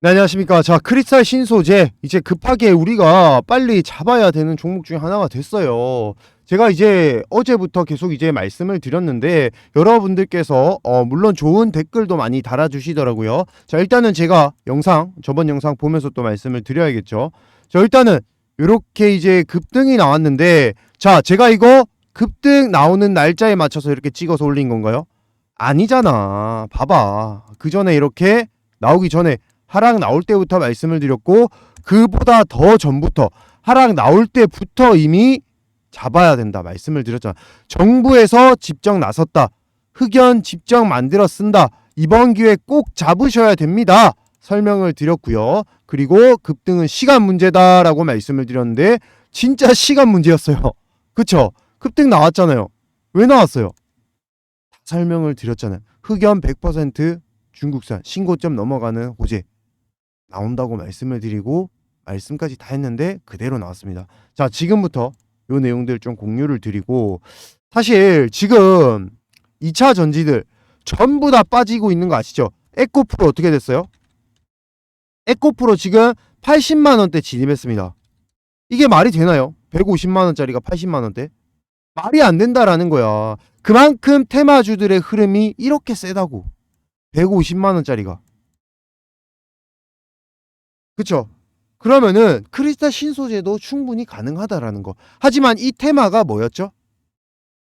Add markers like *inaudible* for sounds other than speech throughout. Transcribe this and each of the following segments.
네, 안녕하십니까. 자, 크리스탈 신소재. 이제 급하게 우리가 빨리 잡아야 되는 종목 중에 하나가 됐어요. 제가 이제 어제부터 계속 이제 말씀을 드렸는데, 여러분들께서, 어, 물론 좋은 댓글도 많이 달아주시더라고요. 자, 일단은 제가 영상, 저번 영상 보면서 또 말씀을 드려야겠죠. 자, 일단은, 요렇게 이제 급등이 나왔는데, 자, 제가 이거 급등 나오는 날짜에 맞춰서 이렇게 찍어서 올린 건가요? 아니잖아. 봐봐. 그 전에 이렇게 나오기 전에 하락 나올 때부터 말씀을 드렸고 그보다 더 전부터 하락 나올 때부터 이미 잡아야 된다 말씀을 드렸잖아. 정부에서 집정 나섰다. 흑연 집정 만들어 쓴다. 이번 기회에 꼭 잡으셔야 됩니다. 설명을 드렸고요. 그리고 급등은 시간 문제다라고 말씀을 드렸는데 진짜 시간 문제였어요. *laughs* 그쵸? 급등 나왔잖아요. 왜 나왔어요? 다 설명을 드렸잖아요. 흑연 100% 중국산 신고점 넘어가는 호재 나온다고 말씀을 드리고 말씀까지 다 했는데 그대로 나왔습니다. 자, 지금부터 요 내용들 좀 공유를 드리고 사실 지금 2차 전지들 전부 다 빠지고 있는 거 아시죠? 에코프로 어떻게 됐어요? 에코프로 지금 80만 원대 진입했습니다. 이게 말이 되나요? 150만 원짜리가 80만 원대? 말이 안 된다라는 거야. 그만큼 테마주들의 흐름이 이렇게 세다고. 150만 원짜리가. 그쵸? 그러면은 크리스탈 신소재도 충분히 가능하다라는 거. 하지만 이 테마가 뭐였죠?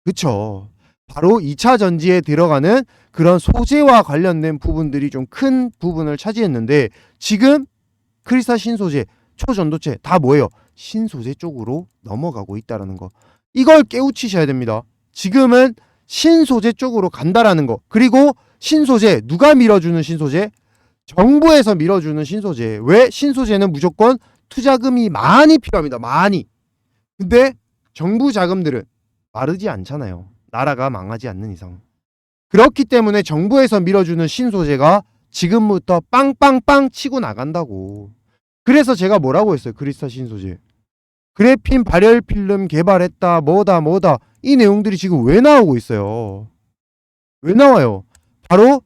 그쵸? 바로 2차 전지에 들어가는 그런 소재와 관련된 부분들이 좀 큰 부분을 차지했는데 지금 크리스탈 신소재, 초전도체 다 뭐예요? 신소재 쪽으로 넘어가고 있다라는 거. 이걸 깨우치셔야 됩니다. 지금은 신소재 쪽으로 간다라는 거. 그리고 신소재 누가 밀어주는 신소재? 정부에서 밀어주는 신소재. 왜 신소재는 무조건 투자금이 많이 필요합니다. 많이. 근데 정부 자금들은 마르지 않잖아요. 나라가 망하지 않는 이상. 그렇기 때문에 정부에서 밀어주는 신소재가 지금부터 빵빵빵 치고 나간다고. 그래서 제가 뭐라고 했어요. 크리스탈 신소재. 그래핀 발열 필름 개발했다. 뭐다 뭐다. 이 내용들이 지금 왜 나오고 있어요. 왜 나와요? 바로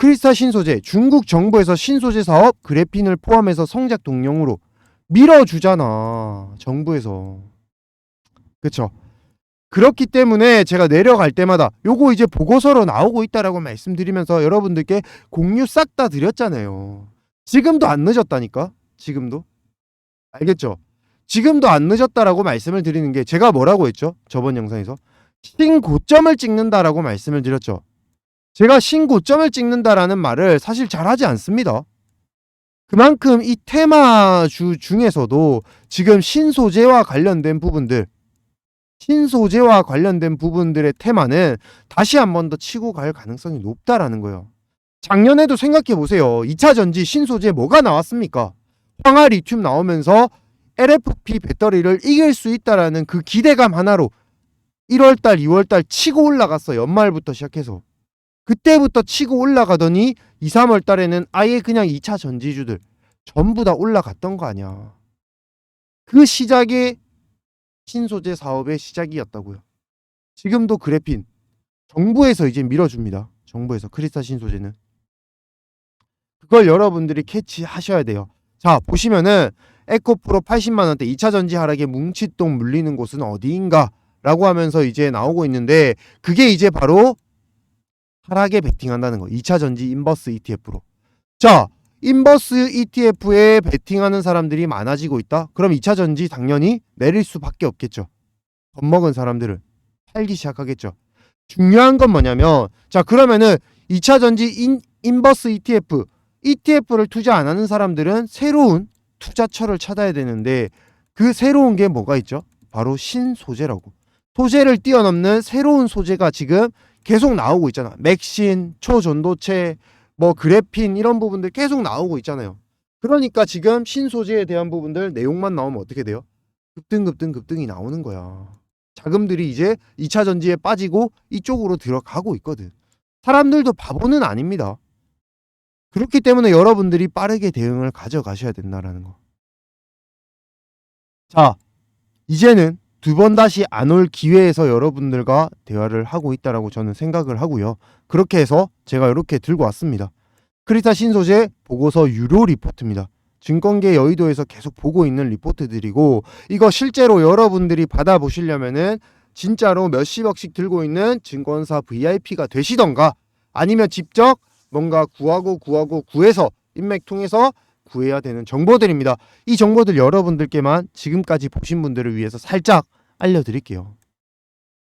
크리스탈 신소재 중국 정부에서 신소재 사업 그래핀을 포함해서 성장 동력으로 밀어주잖아 정부에서. 그쵸? 그렇기 때문에 제가 내려갈 때마다 요거 이제 보고서로 나오고 있다라고 말씀드리면서 여러분들께 공유 싹 다 드렸잖아요. 지금도 안 늦었다니까? 지금도? 알겠죠? 지금도 안 늦었다라고 말씀을 드리는 게 제가 뭐라고 했죠? 저번 영상에서? 신고점을 찍는다라고 말씀을 드렸죠 제가 신고점을 찍는다라는 말을 사실 잘 하지 않습니다. 그만큼 이 테마주 중에서도 지금 신소재와 관련된 부분들, 신소재와 관련된 부분들의 테마는 다시 한 번 더 치고 갈 가능성이 높다라는 거예요. 작년에도 생각해 보세요. 2차 전지 신소재 뭐가 나왔습니까? 황화 리튬 나오면서 LFP 배터리를 이길 수 있다라는 그 기대감 하나로 1월달, 2월달 치고 올라갔어. 연말부터 시작해서. 그때부터 치고 올라가더니 2, 3월 달에는 아예 그냥 2차 전지주들 전부 다 올라갔던 거 아니야. 그 시작이 신소재 사업의 시작이었다고요. 지금도 그래핀 정부에서 이제 밀어줍니다. 정부에서 크리스탈 신소재는 그걸 여러분들이 캐치하셔야 돼요. 자 보시면은 에코프로 80만 원대 2차 전지 하락에 뭉칫동 물리는 곳은 어디인가 라고 하면서 이제 나오고 있는데 그게 이제 바로 하락에 베팅한다는 거. 2차 전지 인버스 ETF로. 자, 인버스 ETF에 베팅하는 사람들이 많아지고 있다. 그럼 2차 전지 당연히 내릴 수밖에 없겠죠. 겁먹은 사람들은 팔기 시작하겠죠. 중요한 건 뭐냐면 자, 그러면은 2차 전지 인, 인버스 ETF ETF를 투자 안 하는 사람들은 새로운 투자처를 찾아야 되는데 그 새로운 게 뭐가 있죠? 바로 신소재라고. 소재를 뛰어넘는 새로운 소재가 지금 계속 나오고 있잖아. 맥신, 초전도체, 뭐 그래핀 이런 부분들 계속 나오고 있잖아요. 그러니까 지금 신소재에 대한 부분들 내용만 나오면 어떻게 돼요? 급등 급등 급등이 나오는 거야. 자금들이 이제 2차 전지에 빠지고 이쪽으로 들어가고 있거든. 사람들도 바보는 아닙니다. 그렇기 때문에 여러분들이 빠르게 대응을 가져가셔야 된다라는 거. 자, 이제는 두 번 다시 안 올 기회에서 여러분들과 대화를 하고 있다라고 저는 생각을 하고요. 그렇게 해서 제가 이렇게 들고 왔습니다. 크리스탈 신소재 보고서 유료 리포트입니다. 증권계 여의도에서 계속 보고 있는 리포트들이고 이거 실제로 여러분들이 받아보시려면은 진짜로 몇십억씩 들고 있는 증권사 VIP가 되시던가 아니면 직접 뭔가 구하고 구하고 구해서 인맥 통해서 구해야 되는 정보들입니다. 이 정보들 여러분들께만 지금까지 보신 분들을 위해서 살짝 알려드릴게요.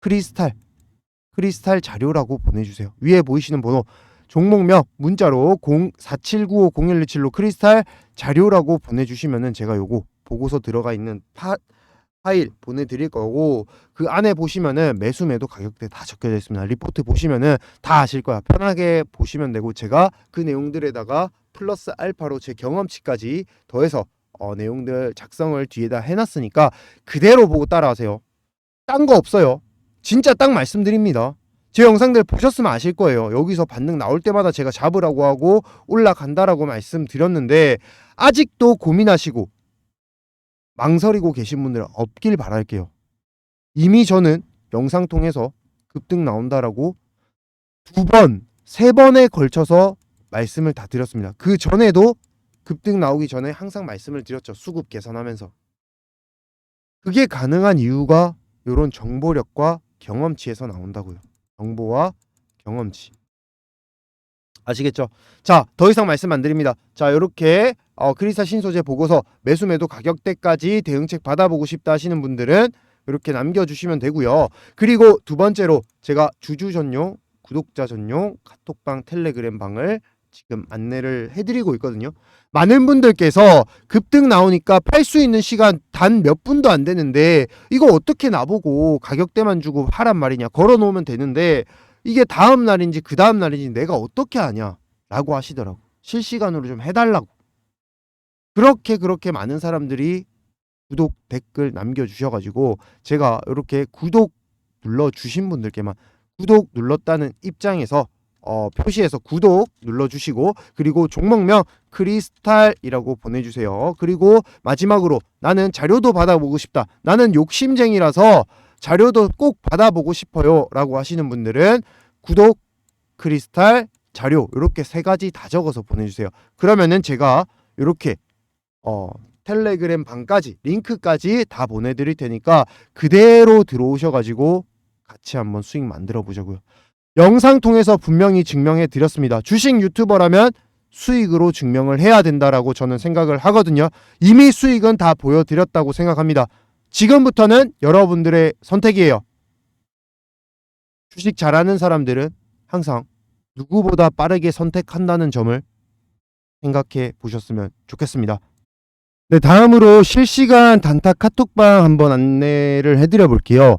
크리스탈, 크리스탈 자료라고 보내주세요. 위에 보이시는 번호 종목명 문자로 047950127로 크리스탈 자료라고 보내주시면은 제가 요거 보고서 들어가 있는 파, 파일 보내드릴 거고 그 안에 보시면은 매수 매도 가격대 다 적혀져 있습니다. 리포트 보시면은 다 아실 거야. 편하게 보시면 되고 제가 그 내용들에다가 플러스 알파로 제 경험치까지 더해서 어, 내용들 작성을 뒤에다 해놨으니까 그대로 보고 따라하세요. 딴 거 없어요. 진짜 딱 말씀드립니다. 제 영상들 보셨으면 아실 거예요. 여기서 반등 나올 때마다 제가 잡으라고 하고 올라간다라고 말씀드렸는데 아직도 고민하시고 망설이고 계신 분들 없길 바랄게요. 이미 저는 영상 통해서 급등 나온다라고 두 번, 세 번에 걸쳐서 말씀을 다 드렸습니다. 그 전에도 급등 나오기 전에 항상 말씀을 드렸죠. 수급 계산하면서. 그게 가능한 이유가 이런 정보력과 경험치에서 나온다고요. 정보와 경험치. 아시겠죠? 자, 더 이상 말씀 안 드립니다. 자, 이렇게 어, 크리스탈 신소재 보고서 매수 매도 가격대까지 대응책 받아보고 싶다 하시는 분들은 이렇게 남겨주시면 되고요. 그리고 두 번째로 제가 주주 전용, 구독자 전용 카톡방, 텔레그램 방을 지금 안내를 해드리고 있거든요. 많은 분들께서 급등 나오니까 팔 수 있는 시간 단 몇 분도 안 되는데 이거 어떻게 나보고 가격대만 주고 하란 말이냐. 걸어 놓으면 되는데 이게 다음 날인지 그 다음 날인지 내가 어떻게 아냐 라고 하시더라고. 실시간으로 좀 해달라고. 그렇게 그렇게 많은 사람들이 구독 댓글 남겨주셔가지고 제가 이렇게 구독 눌러주신 분들께만 구독 눌렀다는 입장에서 어, 표시에서 구독 눌러주시고 그리고 종목명 크리스탈이라고 보내주세요. 그리고 마지막으로 나는 자료도 받아보고 싶다. 나는 욕심쟁이라서 자료도 꼭 받아보고 싶어요 라고 하시는 분들은 구독 크리스탈 자료 이렇게 세 가지 다 적어서 보내주세요. 그러면은 제가 이렇게 어, 텔레그램 방까지 링크까지 다 보내드릴 테니까 그대로 들어오셔가지고 같이 한번 수익 만들어 보자고요. 영상 통해서 분명히 증명해 드렸습니다. 주식 유튜버라면 수익으로 증명을 해야 된다라고 저는 생각을 하거든요. 이미 수익은 다 보여드렸다고 생각합니다. 지금부터는 여러분들의 선택이에요. 주식 잘하는 사람들은 항상 누구보다 빠르게 선택한다는 점을 생각해 보셨으면 좋겠습니다. 네, 다음으로 실시간 단타 카톡방 한번 안내를 해드려 볼게요.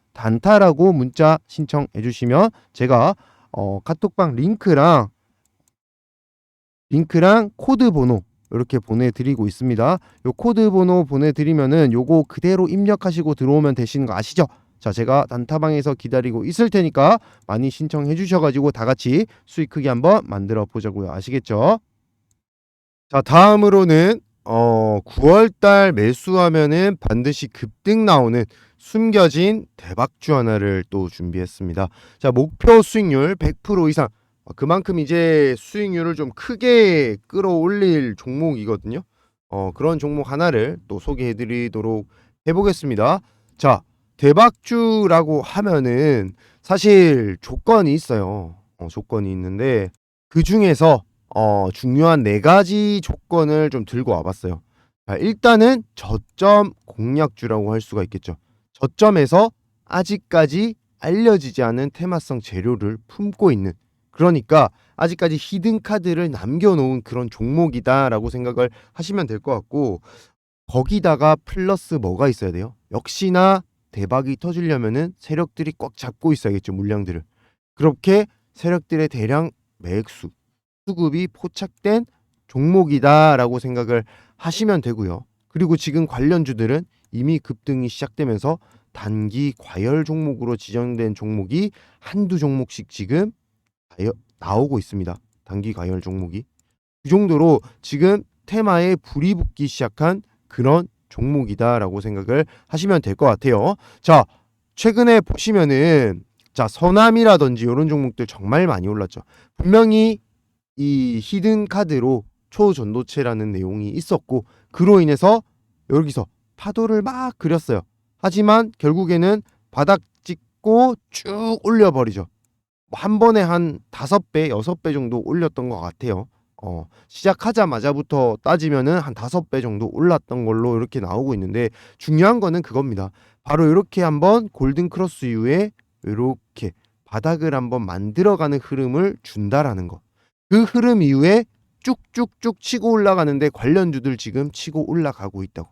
단타라고 문자 신청해 주시면 제가 어, 카톡방 링크랑 링크랑 코드 번호 이렇게 보내드리고 있습니다. 요 코드 번호 보내드리면은 요거 그대로 입력하시고 들어오면 되시는 거 아시죠? 자, 제가 단타방에서 기다리고 있을 테니까 많이 신청해 주셔가지고 다 같이 수익 크게 한번 만들어 보자고요. 아시겠죠? 자, 다음으로는 어 9월 달 매수하면은 반드시 급등 나오는 숨겨진 대박주 하나를 또 준비했습니다. 자, 목표 수익률 100% 이상. 어, 그만큼 이제 수익률을 좀 크게 끌어올릴 종목이거든요. 어, 그런 종목 하나를 또 소개해 드리도록 해 보겠습니다. 자, 대박주라고 하면은 사실 조건이 있어요. 어, 조건이 있는데 그 중에서 어, 중요한 네 가지 조건을 좀 들고 와봤어요. 자, 일단은 저점 공략주라고 할 수가 있겠죠. 저점에서 아직까지 알려지지 않은 테마성 재료를 품고 있는 그러니까 아직까지 히든 카드를 남겨놓은 그런 종목이다라고 생각을 하시면 될 것 같고 거기다가 플러스 뭐가 있어야 돼요? 역시나 대박이 터지려면은 세력들이 꽉 잡고 있어야겠죠 물량들을 그렇게 세력들의 대량 매수 수급이 포착된 종목이다라고 생각을 하시면 되고요. 그리고 지금 관련주들은 이미 급등이 시작되면서 단기 과열 종목으로 지정된 종목이 한두 종목씩 지금 나오고 있습니다. 단기 과열 종목이 그 정도로 지금 테마에 불이 붙기 시작한 그런 종목이다라고 생각을 하시면 될 것 같아요. 자, 최근에 보시면은 자 서남이라든지 이런 종목들 정말 많이 올랐죠. 분명히 이 히든 카드로 초전도체라는 내용이 있었고 그로 인해서 여기서 파도를 막 그렸어요. 하지만 결국에는 바닥 찍고 쭉 올려버리죠. 뭐한 번에 한 다섯 배, 여섯 배 정도 올렸던 것 같아요. 어, 시작하자마자부터 따지면은 한 다섯 배 정도 올랐던 걸로 이렇게 나오고 있는데 중요한 거는 그겁니다. 바로 이렇게 한번 골든 크로스 이후에 이렇게 바닥을 한번 만들어가는 흐름을 준다라는 거. 그 흐름 이후에 쭉쭉쭉 치고 올라가는데 관련주들 지금 치고 올라가고 있다고.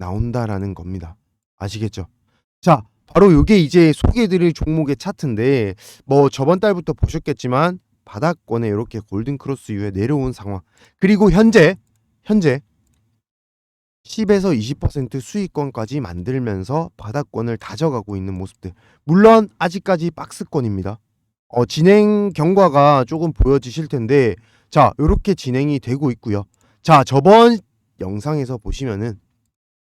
나온다라는 겁니다. 아시겠죠? 자, 바로 이게 이제 소개해드릴 종목의 차트인데 뭐 저번 달부터 보셨겠지만 바닥권에 이렇게 골든 크로스 이후에 내려온 상황 그리고 현재 현재 10에서 20% 수익권까지 만들면서 바닥권을 다져가고 있는 모습들 물론 아직까지 박스권입니다. 어, 진행 경과가 조금 보여지실 텐데 자 이렇게 진행이 되고 있고요. 자 저번 영상에서 보시면은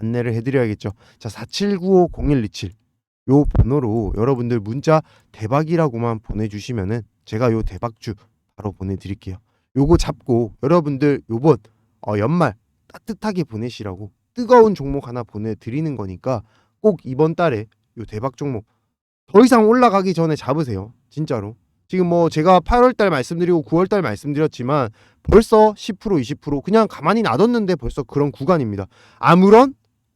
안내를 해드려야겠죠. 자, 47950127. 요 번호로 여러분들 문자 대박이라고만 보내주시면은 제가 요 대박주 바로 보내드릴게요. 요거 잡고 여러분들 요번 어, 연말 따뜻하게 보내시라고 뜨거운 종목 하나 보내드리는 거니까 꼭 이번 달에 요 대박 종목 더 이상 올라가기 전에 잡으세요. 진짜로. 지금 뭐 제가 8월 달 말씀드리고 9월 달 말씀드렸지만 벌써 10% 20% 그냥 가만히 놔뒀는데 벌써 그런 구간입니다. 아무런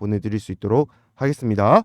보내드릴 수 있도록 하겠습니다.